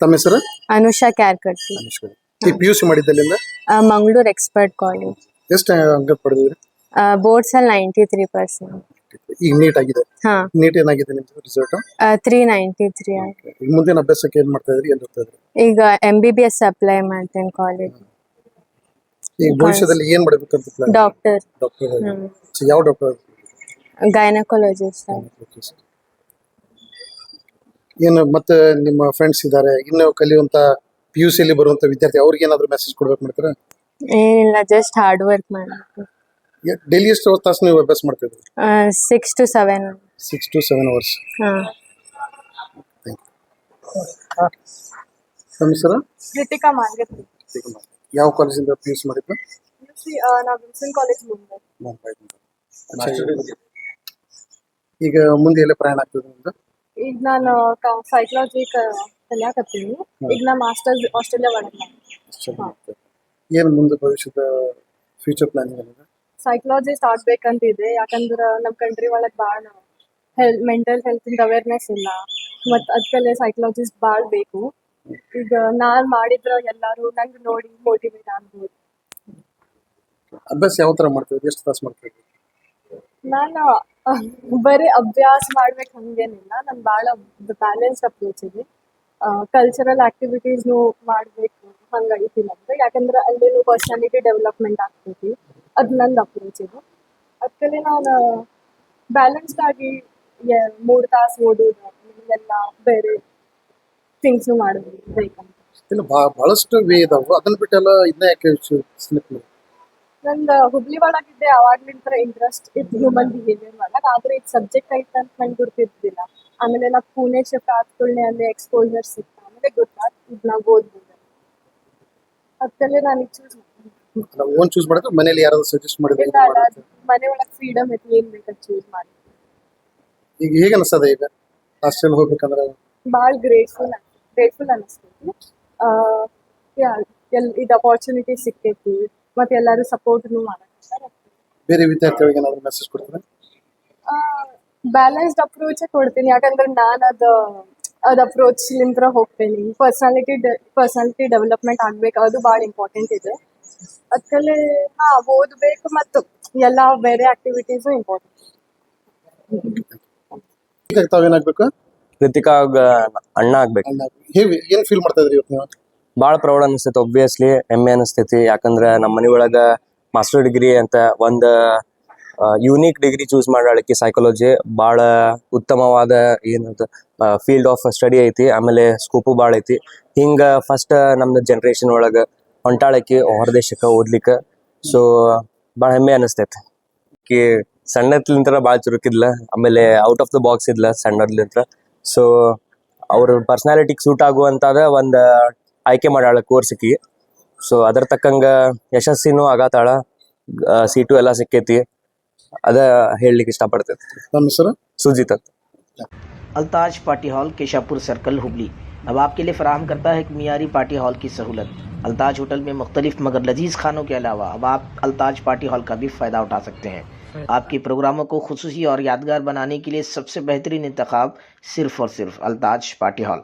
ತಮ್ಮ ಹೆಸರು? ಅನುಷಾ ಕ್ಯಾರ್ಕಟ್ಟಿ. ಈ ಪಿ ಯು ಸಿ ಮಾಡಿದ್ದಲ್ಲಿಂದ ಮಂಗಳೂರು ಎಕ್ಸ್ಪರ್ಟ್ ಕಾಲೇಜ್ ಎಷ್ಟು ಅಂಕ ಪಡೆದಿದ್ರಿ ಬೋರ್ಡ್ಸ್ ಅಲ್ಲಿ ನೈಂಟಿ ತ್ರೀ ಪರ್ಸೆಂಟ್ ಈಗ ನೀಟ್ ಆಗಿದೆ? ಹಾ. ನೀಟ್ ಏನಾಗಿದೆ ನಿಮ್ದು ರಿಸಲ್ಟ್ ತ್ರೀ ನೈಂಟಿ ತ್ರೀ ಈಗ ಮುಂದಿನ ಅಭ್ಯಾಸಕ್ಕೆ ಏನ್ ಮಾಡ್ತಾ ಇದ್ರಿ? ಏನ್ ಓದ್ತಾ ಇದ್ರಿ? ಈಗ M B B S apply ಮಾಡ್ತೇನೆ ಕಾಲೇಜ್ ಈಗ ಭವಿಷ್ಯದಲ್ಲಿ ಏನ್ ಮಾಡ್ಬೇಕಂತ ಅಂತ ಡಾಕ್ಟರ್ ಡಾಕ್ಟರ್ ಯಾವ ಡಾಕ್ಟರ್ ಗೈನಕಾಲಜಿಸ್ಟ್ ಏನು ಮತ್ತೆ ನಿಮ್ಮ ಫ್ರೆಂಡ್ಸ್ ಇದ್ದಾರೆ. ಇನ್ನು ಕಲಿಯುವಂತ ಪಿ ಯು ಸಿಯಲ್ಲಿ ಬರುವಂತ ವಿದ್ಯಾರ್ಥಿ ಅವ್ರಿಗೆ ಏನಾದ್ರು ಮೆಸೇಜ್ ಕೊಡ್ಬೇಕು ಮಾಡ್ತೀರಾ? ಏನಿಲ್ಲ ಜಸ್ಟ್ ಹಾರ್ಡ್ ವರ್ಕ್ ಮಾಡಬೇಕು. ಡೈಲಿ ಎಷ್ಟು ತಾಸು ನೀವು ಅಭ್ಯಾಸ ಮಾಡ್ತಿದ್ರು six to seven six to seven hours ಹಾಂ. ನಮ್ಮ ಹೆಸರು? ಕೃತಿಕಾ ಮಾರ್ಗತ್ರಿ ಯಾವ ಕಾಲೇಜಿಂದ ಪಿ ಯು ಸಿ ಮಾಡಿದ್ದು? ನಾವು ವಿಲ್ಸನ್ ಕಾಲೇಜ್ ಮುಂದೆ. ಈಗ ಮುಂದೆ ಎಲ್ಲ ಪ್ರಯಾಣ ಆಗ್ತದೆ ನಿಮ್ದು? ಈಗ ನಾನು ಸೈಕಾಲಜಿ ಕಲಿಯಾಕತ್ತೀನಿ. ಈಗ ನಾ ಮಾಸ್ಟರ್ಸ್ ಆಸ್ಟ್ರೇಲಿಯಾ ಒಳಗೆ ಏನು ಮುಂದೆ ಭವಿಷ್ಯದ ಫ್ಯೂಚರ್ ಪ್ಲಾನಿಂಗ್ ಏನಿದೆ ಸೈಕಾಲಜಿ ಸ್ಟಾರ್ಟ್ ಬೇಕಂತಿದೆ. ಯಾಕಂದ್ರೆ ನಮ್ಮ ಕಂಟ್ರಿ ಒಳಗೆ ಭಾಳ ಹೆಲ್ ಮೆಂಟಲ್ ಹೆಲ್ತ್ ಅವೇರ್ನೆಸ್ ಇಲ್ಲ. ಮತ್ತು ಅದಕ್ಕೆಲ್ಲ ಸೈಕಾಲಜಿಸ್ಟ್ ಭಾಳ ಬೇಕು. ಈಗ ನಾನು ಮಾಡಿದ್ರೆ ಎಲ್ಲರೂ ನಂಗೆ ನೋಡಿ ಮೋಟಿವೇಟ್ ಆಗ್ಬೋದು. ಅಭ್ಯಾಸ ಯಾವ ಥರ ಮಾಡ್ತಿದ್ರಿ ಎಷ್ಟು ತಾಸು ಮಾಡ್ತಿದ್ರಿ ನಾನು ಬರೀ ಅಭ್ಯಾಸ ಮಾಡ್ಬೇಕು ಹಂಗೇನಿಲ್ಲ. ನನ್ ಭಾಳ ಬ್ಯಾಲೆನ್ಸ್ ಅಪ್ರೋಚ್ ಇದೆ. ಕಲ್ಚರಲ್ ಆಕ್ಟಿವಿಟೀಸ್ನು ಮಾಡಬೇಕು. ಹಂಗೈತಿ ನಮ್ದು ಯಾಕಂದ್ರೆ ಅಲ್ಲಿನೂ ಪರ್ಸನಾಲಿಟಿ ಡೆವಲಪ್ಮೆಂಟ್ ಆಗ್ತೈತಿ. ಅದ್ ನಂದು ಅಪ್ರೋಚ್ ಇದು. ಅದಕ್ಕೆ ನಾನು ಬ್ಯಾಲೆನ್ಸ್ಡ್ ಆಗಿ ಮೂರು ತಾಸು ಓದೋದು ಎಲ್ಲ ಬೇರೆ ಥಿಂಗ್ಸ್ ಮಾಡೋದು. ಬೇಕಂತ ಇಲ್ಲ ಬಹಳಷ್ಟು ವೇ ಇದಾವೆ. ಅದನ್ನ ಬಿಟ್ಟೆಲ್ಲ ಇದನ್ನ ಯಾಕೆ ಸ್ಲಿಪ್? ನಂದು ಹುಬ್ಳಿ ಒಳಗಿದ್ದೆ ಅವಾಗ್ಲಿಂದ ಇಂಟ್ರೆಸ್ಟ್ ಇತ್ತು ಹ್ಯೂಮನ್ ಬಿಹೇವಿಯರ್ ಒಳಗೆ ಆದ್ರೆ ಇದು ಸಬ್ಜೆಕ್ಟ್ ಐತೆ ಅಂತ ನಂಗೆ ಗೊತ್ತಿರ್ತಿಲ್ಲ ಆಮೇಲೆ ನಾ ಪುಣೆ ಶಿಫ್ಟ್ ಆದ್ಕೊಳ್ಳೆ ಅಲ್ಲಿ ಎಕ್ಸ್ಪೋಜರ್ ಸಿಕ್ತ. ಆಮೇಲೆ ಗೊತ್ತಾಯ್ತು ಇದು ನಾವು ಓದ್ಬೋದು. ಅದಕ್ಕಲ್ಲೇ ನಾನು ಚೂಸ್ ಓನ್ ಚೂಸ್ ಮಾಡಿದ್ರೆ ಮನೇಲಿ ಯಾರಾದ್ರೂ ಸಜೆಸ್ಟ್ ಮಾಡಿದ್ರೆ ಮನೆ ಒಳಗೆ ಫ್ರೀಡಮ್ ಐತಿ ಏನ್ ಬೇಕಾದ್ ಚೂಸ್ ಮಾಡಿ ಈಗ ಹೇಗೆ ಅನಿಸ್ತದೆ ಈಗ? ಹಾಸ್ಟೆಲ್ ಹೋಗ್ಬೇಕಂದ್ರೆ? ಭಾಳ ಗ್ರೇಟ್ಫುಲ್ ಗ್ರೇಟ್ಫುಲ್ ಅನಿಸ್ತೈತಿ. ಇದು ಅಪಾರ್ಚುನಿಟಿ ಸಿಕ್ಕೈತಿ ಮತ್ತೆ ಎಲ್ಲರೂ ಸಪೋರ್ಟ್ನು ಮಾಡಕ್ಕೆ ಬೇರೆ ವಿದ್ಯಾರ್ಥಿಗಳಿಗೆ ಏನಾದ್ರು ಮೆಸೇಜ್ ಕೊಡ್ತಾರೆ? ಬ್ಯಾಲೆನ್ಸ್ಡ್ ಅಪ್ರೋಚ್ ಕೊಡ್ತೀನಿ. ಯಾಕಂದ್ರೆ ನಾನು ಅದು ಅದು ಅಪ್ರೋಚ್ ಲಿಂತ್ರ ಹೋಗ್ತೀನಿ. ಪರ್ಸನಾಲಿಟಿ ಪರ್ಸನಾಲಿಟಿ ಡೆವಲಪ್ಮೆಂಟ್ ಆಗ್ಬೇಕು. ಅದು ಭಾಳ ಇಂಪಾರ್ಟೆಂಟ್ ಇದೆ. ಅದಕ್ಕೆ ಹಾ ಓದ್ಬೇಕು ಮತ್ತು ಎಲ್ಲ ಬೇರೆ ಆಕ್ಟಿವಿಟೀಸ್ ಇಂಪಾರ್ಟೆಂಟ್ ಈಗ ತಾವೇನಾಗ್ಬೇಕು? ಕೃತಿಕಾ ಅಣ್ಣ ಆಗ್ಬೇಕು. ಹೇಗೆ ಏನ್ ಫೀಲ್ ಮಾಡ್ತಾ ಇದ್ರಿ ಇವತ್ತು ನೀವು? ಭಾಳ ಪ್ರೌಡ್ ಅನಿಸ್ತೈತಿ ಒಬ್ವಿಯಸ್ಲಿ ಹೆಮ್ಮೆ ಅನಿಸ್ತೈತಿ. ಯಾಕಂದ್ರೆ ನಮ್ಮ ಮನೆ ಒಳಗ ಮಾಸ್ಟರ್ ಡಿಗ್ರಿ ಅಂತ ಒಂದು ಯೂನಿಕ್ ಡಿಗ್ರಿ ಚೂಸ್ ಮಾಡಾಳಕ್ಕೆ ಸೈಕಾಲಜಿ ಭಾಳ ಉತ್ತಮವಾದ ಏನಂತ ಫೀಲ್ಡ್ ಆಫ್ ಸ್ಟಡಿ ಐತಿ. ಆಮೇಲೆ ಸ್ಕೋಪು ಭಾಳ ಐತಿ. ಹಿಂಗೆ ಫಸ್ಟ್ ನಮ್ದು ಜನ್ರೇಷನ್ ಒಳಗೆ ಹೊಂಟಾಳಕಿ ಹೊರದೇಶಕ್ಕೆ ಓದ್ಲಿಕ್ಕೆ. ಸೊ ಭಾಳ ಹೆಮ್ಮೆ ಅನಿಸ್ತೈತಿ. ಕಿ ಸಣ್ಣದ್ಲಿಂತ್ರ ಭಾಳ ಚುರುಕಿದ್ಲ. ಆಮೇಲೆ ಔಟ್ ಆಫ್ ದ ಬಾಕ್ಸ್ ಇದ್ಲ ಸಣ್ಣದ್ಲಿಂತ್ರ. ಸೊ ಅವ್ರ ಪರ್ಸ್ನಾಲಿಟಿಗೆ ಸೂಟ್ ಆಗುವಂತಾದ ಒಂದು ಆಯ್ಕೆ ಮಾಡಾಳ ಕೋರ್ಸಿಗೆ ಸೊ ಅದ್ರ ತಕ್ಕಂಗ ಯಶಸ್ಸಿನೂ ಆಗತಾಳ ಸೀಟು ಎಲ್ಲ ಸಿಕ್ಕೈತಿ ಅದ ಹೇಳಲಿಕ್ಕೆ ಇಷ್ಟಪಡ್ತೈತಿ ನಮ್ಮ ಹೆಸರು ಸುಜಿತ್ ಅಂತ Altaj party hall Keshapur circle Hubli अब आपके लिए फराहम करता है एक मियारी पार्टी हॉल की सहूलत अल्ताज होटल में मुख्तलिफ मगर लजीज खानों के अलावा अब आप अल्ताज पार्टी हॉल का भी फ़ायदा उठा सकते हैं आपके प्रोग्रामों को खसूसी और यादगार बनाने के लिए सबसे बेहतरीन इंतखब सिर्फ और सिर्फ अल्ताज पार्टी हॉल